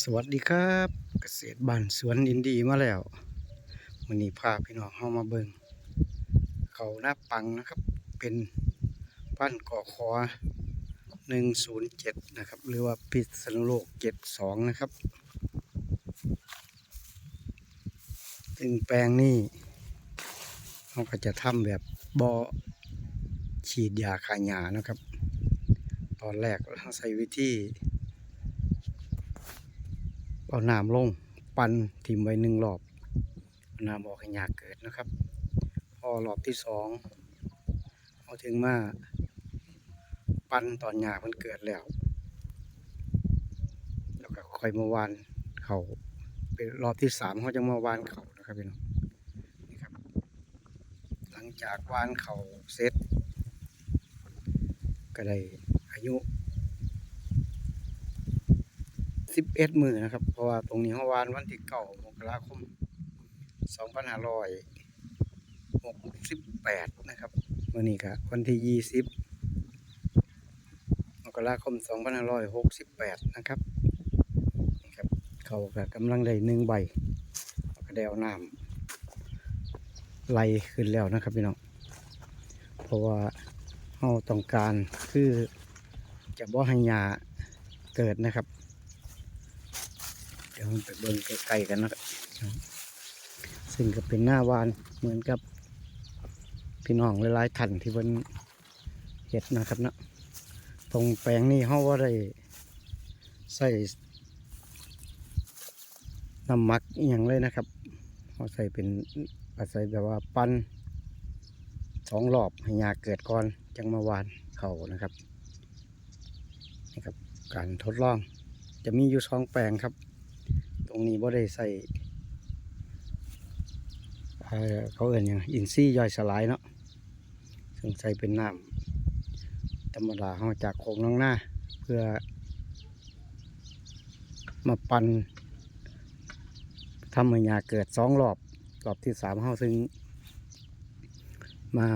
สวัสดีครับเกษตรบ้านสวนอินดีมาแล้ววันนี้พาพี่น้องเข้ามาเบิงเขาหน้าปังนะครับ เป็นพันก่อคอ107นะครับ หรือว่าพิษณุโลก72นะครับซึ่งแปลงนี้เขาก็จะทำแบบบอฉีดยาขายานะครับ ตอนแรกเราใช้วิธี เอาน้ำลง ปั่นทิ่มไว้หนึ่งรอบเอาน้ำออกให้ยากเกิดนะครับ พอรอบที่สองเอาถึงมาปั่นตอนหยามันเกิดแล้ว แล้วก็ค่อยมาวานเขาเป็นรอบที่สามเขาจะมาวานเขานะครับพี่น้องนี่ครับ หลังจากวานเขาเสร็จก็ได้อายุ สิบเอ็ดมือนะครับ เพราะว่าตรงนี้เมื่อวานวันที่เก้ามกราคมสองพันห้าร้อยหกสิบแปดนะครับวันนี้ก็วันที่ยี่สิบมกราคมสองพันห้าร้อยหกสิบแปดนะครับนี่ครับ เขาก็กำลังได้หนึ่งใบก็ได้เอาน้ำไหลขึ้นแล้วนะครับพี่น้องเพราะว่าเราต้องการคือจะบ่ให้หญ้าเกิดนะครับ เดี๋ยวไปเบิ่งใกล้ๆกันนะครับซึ่งก็เป็นหน้าวานเหมือนกับพี่น้องหลายๆท่านที่เพิ่นเห็ดนะครับเนาะตรงแปลงนี้เขาว่าได้ใส่น้ำมักอย่างเลยนะครับเขาใส่เป็นอาศัยแบบว่าปั้นสองรอบให้ยาเกิดก่อนจังมาวานเขานะครับนี่ครับ การทดลองจะมีอยู่สองแปลงครับ ตรงนี้บ่ได้ใส่เขาเอ่นหยังอินทรีย์ย่อยสลายเนาะซึ่งใส่เป็นน้ำธรรมดาเขาจากโคงน้องหน้า เพื่อ มาปั่นทำให้ยาเกิดสองรอบ รอบที่สามเขาซึ่ง มา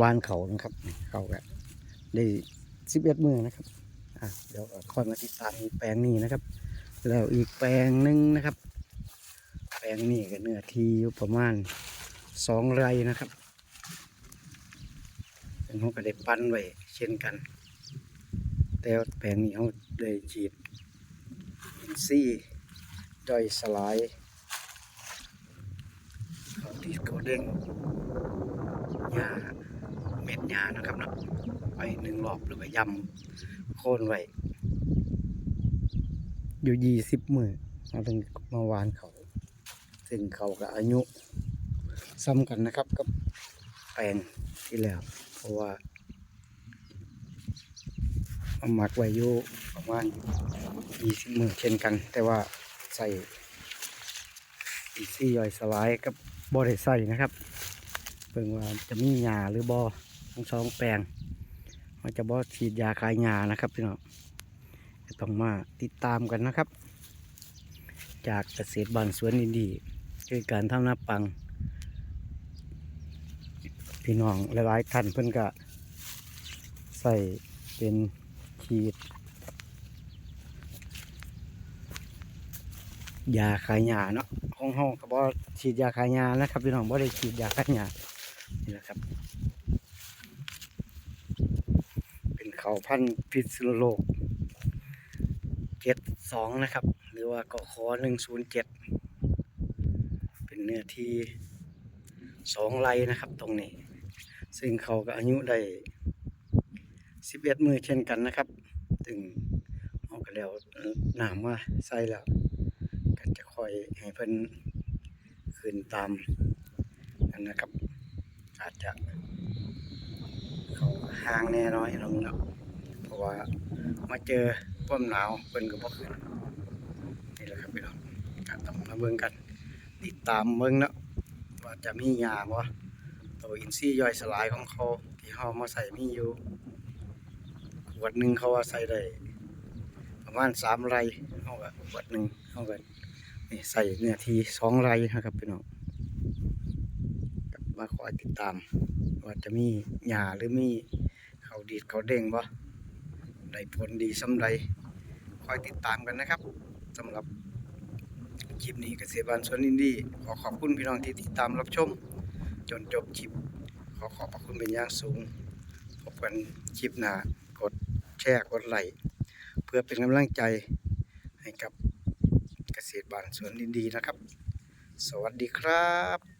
วานเขานะครับ เขาแบบได้สิบเอ็ดมือนะครับ เดี๋ยวค่อยมาติดตามแปลงนี้นะครับ แล้วอีกแปลงหนึ่งนะครับ แปลงนี้ก็เนื้อที่อยู่ประมาณสองไร่นะครับเป็นเขาก็ได้ปั้นไว้เช่นกัน แต่แปลงนี้เขาได้ฉีดอินซีย์ย่อยสลายเขาที่เขาเด้งหญ้าเม็ดหญ้านะครับเนาะ ไปหนึ่งรอบหรือว่ายำโค่นไว้ อยู่ยี่สิบมือมาถึงมาวานเขา ซึ่งเขากับอายุซ้ำกันนะครับกับแปลงที่แล้ว เพราะว่าเอาหมักไว้อยู่ประมาณยี่สิบมือเช่นกัน แต่ว่าใส่อีซี่ย่อยสลายกับบอได้ใส่นะครับเพิ่งว่าจะมีหญ้าหรือบอทั้งสองแปลง มันจะบอฉีดยาคลายงานะครับพี่น้องต้องมาติดตามกันนะครับ จากเกษตรบ้านสวนดีๆคือการทำนาปัง พี่น้องหลายๆท่านเพิ่นก็ใส่เป็นฉีดยาคลายหญ้าเนาะห้องห้องก็บอฉีดยาคลายหญ้านะครับพี่น้องบ่ได้ฉีดยาคลายหญ้านี่แหละครับ เขาพันธ์พิษณุโลกเจ็ดสองนะครับ หรือว่าเกขอหนึ่งศูนย์เจ็ดเป็นเนื้อที่สองไร่นะครับตรงนี้ ซึ่งเขาก็อายุได้สิบเอ็ดมือเช่นกันนะครับ ถึงเอาก็แล้วหน้ำว่าใส่แล้วก็จะคอยให้เพิ่นขึ้นตามนั่นนะครับ อาจจะ เขาห่างแน่น้อยลงแล้วเพราะว่ามาเจอความหนาวเพิ่นก็บ่ขึ้นนี่แหละครับพี่น้องก็ต้องมาเบิ่งกัน ติดตามเบิ่งเนาะว่าจะมีหญ้าบ่ตัวอินทรีย์ย่อยสลายของเขาที่เฮามาใส่มีอยู่ขวดหนึ่งเขาว่าใส่ได้ประมาณ3ไร่เฮาก็ขวดหนึ่งเฮาก็นี่ใส่เนื้อที่2ไร่นะครับพี่น้องมาคอยติดตาม ว่าจะมีหญ้าหรือมีเขาดีดเขาเด้งบ่ได้ผลดีสำใดคอยติดตามกันนะครับสำหรับคลิปนี้เกษตรบ้านสวนอินดี้ขอขอบคุณพี่น้องที่ติดตามรับชม จนจบคลิป ขอขอบพระคุณเป็นอย่างสูงพบกันคลิปหน้ากดแชร์กดไลค์เพื่อเป็นกำลังใจให้กับเกษตรบ้านสวนอินดีนะครับ สวัสดีครับ